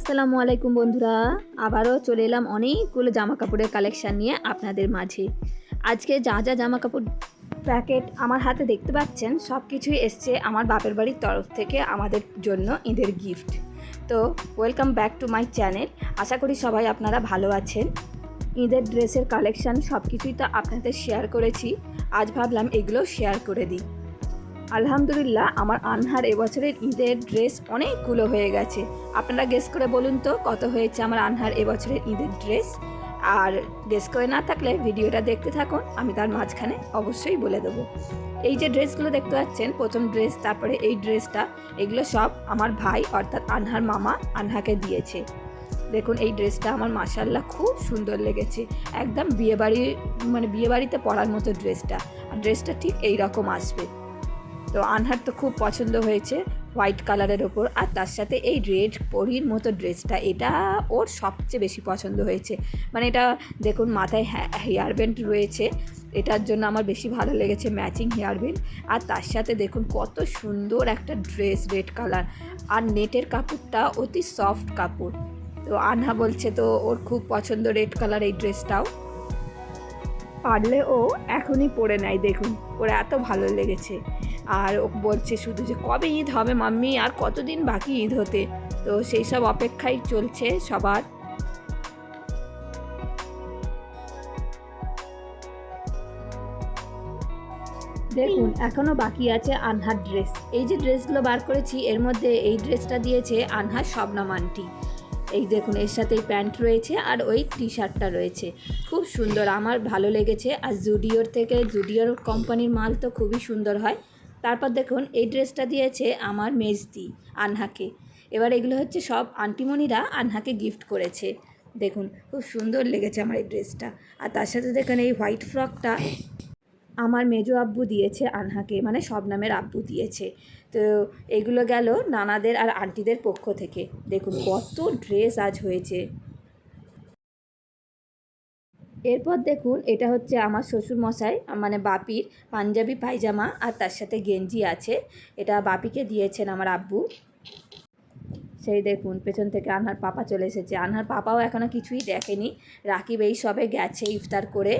আসসালামু আলাইকুম বন্ধুরা। আবারও চলে এলাম অনেকগুলো জামা কাপড়ের কালেকশান নিয়ে আপনাদের মাঝে। আজকে যা যা জামা কাপড় প্যাকেট আমার হাতে দেখতে পাচ্ছেন সব কিছুই এসছে আমার বাপের বাড়ির তরফ থেকে আমাদের জন্য ঈদের গিফট তো welcome back to my channel আশা করি সবাই আপনারা ভালো আছেন। ঈদের ড্রেসের কালেকশান সব কিছুই তো আপনাদের শেয়ার করেছি। আজ ভাবলাম এগুলো শেয়ার করে দিই। আলহামদুলিল্লাহ, আমার আনহার এবছরের ঈদের ড্রেস অনেকগুলো হয়ে গেছে। আপনারা গেস করে বলুন তো, কত হয়েছে আমার আনহার এবছরের ঈদের ড্রেস? আর গেস করে না থাকলে ভিডিওটা দেখতে থাকুন, আমি তার মাঝখানে অবশ্যই বলে দেবো। এই যে ড্রেসগুলো দেখতে পাচ্ছেন, প্রথম ড্রেস, তারপরে এই ড্রেসটা, এগুলো সব আমার ভাই, অর্থাৎ আনহার মামা আনহাকে দিয়েছে। দেখুন, এই ড্রেসটা আমার মাসাল্লাহ খুব সুন্দর লেগেছে। একদম বিয়েবাড়ি মানে বিয়েবাড়িতে পরার মতো ড্রেসটা। আর ড্রেসটা ঠিক এই রকম আসবে। তো আনহার তো খুব পছন্দ হয়েছে হোয়াইট কালারের ওপর। আর তার সাথে এই রেড পরির মতো ড্রেসটা, এটা ওর সবচেয়ে বেশি পছন্দ হয়েছে। মানে এটা দেখুন, মাথায় হেয়ার ব্যান্ড রয়েছে। এটার জন্য আমার বেশি ভালো লেগেছে ম্যাচিং হেয়ার ব্যান্ড। আর তার সাথে দেখুন, কত সুন্দর একটা ড্রেস রেড কালার। আর নেটের কাপড়টা অতি সফট কাপড়। তো আনহা বলছে তো, ওর খুব পছন্দ রেড কালার এই ড্রেসটাও। পারলে ও এখনই পরে নেয়, দেখুন। ওর এত ভালো লেগেছে। আর ও বলছে, শুধু যে কবে ঈদ হবে মাম্মি, আর কতদিন বাকি ঈদ হতে? তো সেই সব অপেক্ষাই চলছে সবার। দেখুন এখনও বাকি আছে আনহার ড্রেস। এই যে ড্রেসগুলো বার করেছি, এর মধ্যে এই ড্রেসটা দিয়েছে আনহার শবনম আন্টি। এই দেখুন, এর সাথে প্যান্ট রয়েছে আর ওই টি শার্টটা রয়েছে। খুব সুন্দর, আমার ভালো লেগেছে। আর জুডিওর থেকে, জুডিওর কোম্পানির মাল তো খুবই সুন্দর হয়। তারপর দেখুন, এই ড্রেসটা দিয়েছে আমার মেজদি, আনহাকে। এবার এগুলো হচ্ছে সব আন্টিমণিরা আনহাকে গিফট করেছে। দেখুন, খুব সুন্দর লেগেছে আমার এই ড্রেসটা। আর তার সাথে দেখুন, এই হোয়াইট ফ্রকটা আমার মেজো আব্বু দিয়েছে আনহাকে মানে সব নামের আব্বু দিয়েছে। তো এগুলো গেল নানাদের আর আন্টিদের পক্ষ থেকে। দেখুন, কত ড্রেস আজ হয়েছে। এরপর দেখুন, এটা হচ্ছে আমার শ্বশুর মশাই মানে বাপির পাঞ্জাবি পায়জামা আর তার সাথে গেঞ্জি আছে। এটা বাপিকে দিয়েছেন আমার আব্বু। সেই দেখুন, পেছন থেকে আনহার পাপা চলে এসেছে। আনহার পাপাও এখনও কিছুই দেখেনি। রাকিব এই সবে গেছে ইফতার করে।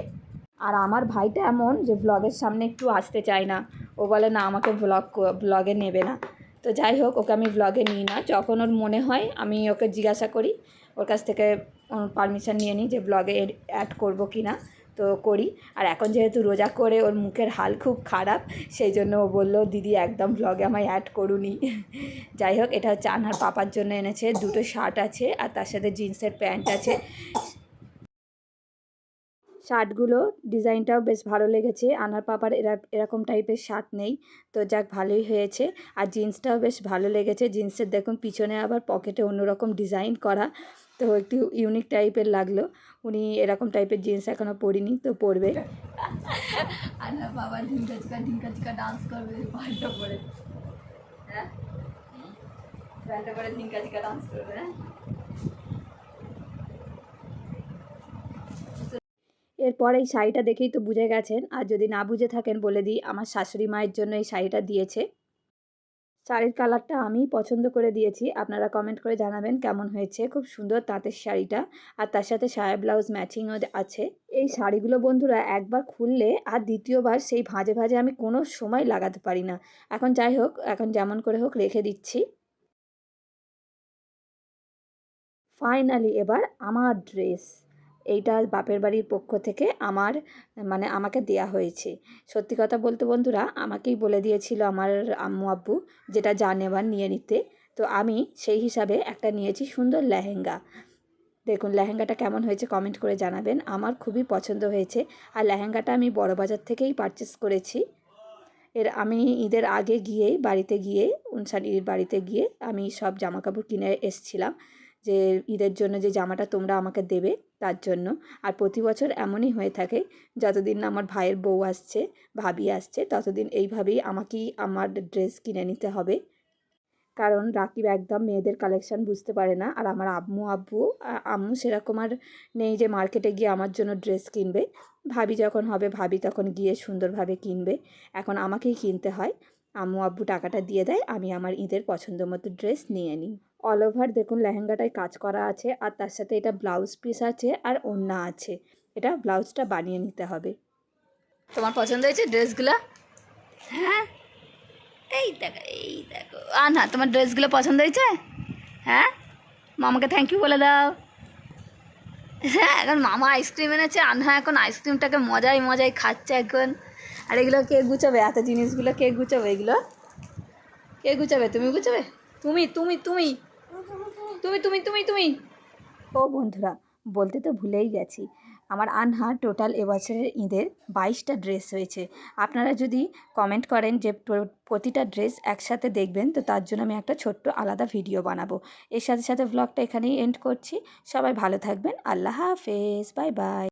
আর আমার ভাইটা এমন যে ব্লগের সামনে একটু আসতে চায় না। ও বলে, না, আমাকে ব্লগ ব্লগে নেবে না। তো যাই হোক, ওকে আমি ব্লগে নিই না। যখন ওর মনে হয়, আমি ওকে জিজ্ঞাসা করি ওর কাছ থেকে পারমিশন নিয়ে নিই যে ব্লগে অ্যাড করব কি না তো করি। আর এখন যেহেতু রোজা করে, ওর মুখের হাল খুব খারাপ, সেই জন্য ও বলল, দিদি, একদম ব্লগে আমায় অ্যাড করুনি। যাই হোক, এটা হচ্ছে আনহার পাপার জন্য এনেছে। দুটো শার্ট আছে, আর তার সাথে জিন্সের প্যান্ট আছে। শার্টগুলো ডিজাইনটাও বেশ ভালো লেগেছে। আনার পাপার এরা, এরকম টাইপের শার্ট নেই। তো যাক, ভালোই হয়েছে। আর জিন্সটাও বেশ ভালো লেগেছে। জিন্সের দেখুন, পিছনে আবার পকেটে অন্যরকম ডিজাইন করা। তো একটু ইউনিক টাইপের লাগল। উনি এরকম টাইপের জিন্স এখনও পরিনি, তো পরবে। বাবা ঢিঙ্কা চিকা ঢিঙ্কা চিকা ডান্স করবে পরে। হ্যাঁ? পরে ঢিঙ্কা চিকা ডান্স করবে হ্যাঁ? এরপর এই শাড়িটা দেখেই তো বুঝে গেছেন। আর যদি না বুঝে থাকেন বলে দিই, আমার শাশুড়ি মায়ের জন্য এই শাড়িটা দিয়েছে। শাড়ির কালারটা আমি পছন্দ করে দিয়েছি। আপনারা কমেন্ট করে জানাবেন কেমন হয়েছে। খুব সুন্দর তাঁতের শাড়িটা। আর তার সাথে সায়া ব্লাউজ ম্যাচিংও আছে। এই শাড়িগুলো বন্ধুরা একবার খুললে আর দ্বিতীয়বার সেই ভাঁজে ভাঁজে আমি কোনো সময় লাগাতে পারি না। এখন যাই হোক, এখন যেমন করে হোক রেখে দিচ্ছি। ফাইনালি এবার আমার ড্রেস এইটা বাপের বাড়ির পক্ষ থেকে আমার মানে আমাকে দেয়া হয়েছে। সত্যি কথা বলতে বন্ধুরা, আমাকেই বলে দিয়েছিল আমার আম্মু আব্বু যেটা যা নেবার নিয়ে নিতে। তো আমি সেই হিসাবে একটা নিয়েছি সুন্দর লেহেঙ্গা। দেখুন লেহেঙ্গাটা কেমন হয়েছে কমেন্ট করে জানাবেন। আমার খুবই পছন্দ হয়েছে আর লেহেঙ্গাটা আমি বড় বাজার থেকেই পারচেস করেছি। এর আমি ঈদের আগে গিয়েই বাড়িতে গিয়ে উনসানির বাড়িতে গিয়ে আমি সব জামাকাপড় কিনে এসছিলাম যে ঈদের জন্য যে জামাটা তোমরা আমাকে দেবে তার জন্য। আর প্রতি বছর এমনই হয়ে থাকে, যতদিন না আমার ভাইয়ের বউ আসছে, ভাবি আসছে, ততদিন এইভাবেই আমাকেই আমার ড্রেস কিনে নিতে হবে। কারণ রাকিব একদম মেয়েদের কালেকশন বুঝতে পারে না, আর আমার আম্মু, আব্বু আম্মু সেরকম আর নেই যে মার্কেটে গিয়ে আমার জন্য ড্রেস কিনবে। ভাবি যখন হবে, ভাবি তখন গিয়ে সুন্দরভাবে কিনবে। এখন আমাকেই কিনতে হয়। আম্মু আব্বু টাকাটা দিয়ে দেয়, আমি আমার ঈদের পছন্দ মতো ড্রেস নিয়ে নিই। অল ওভার দেখুন লেহেঙ্গাটায় কাজ করা আছে, আর তার সাথে এটা ব্লাউজ পিস আছে, আর ওড়না আছে। এটা ব্লাউজটা বানিয়ে নিতে হবে। তোমার পছন্দ হয়েছে ড্রেসগুলো হ্যাঁ? এই দেখো এই দেখো। আর না, তোমার ড্রেসগুলো পছন্দ হয়েছে? হ্যাঁ? মামাকে থ্যাংক ইউ বলে দাও। হ্যাঁ এখন মামা আইসক্রিম এনেছে, আনহা এখন আইসক্রিমটাকে মজাই মজাই খাচ্ছে এখন। আর এগুলো কে গুছাবে? এত জিনিসগুলো কে গুছাবে এগুলো? কে গুছাবে? তুমি গুছাবে? তুমি তুমি তুমি। তুমি তুমি তুমি তুমি। ও বন্ধুরা, বলতে তো ভুলেই গেছি। আমার আনহা টোটাল এবছরের ঈদের বাইশটা ড্রেস হয়েছে। আপনারা যদি কমেন্ট করেন যে প্রতিটা ড্রেস একসাথে দেখবেন, তো তার জন্য আমি একটা ছোট্ট আলাদা ভিডিও বানাবো। এর সাথে সাথে ব্লগটা এখানেই এন্ড করছি। সবাই ভালো থাকবেন। আল্লাহ হাফেজ। Bye bye.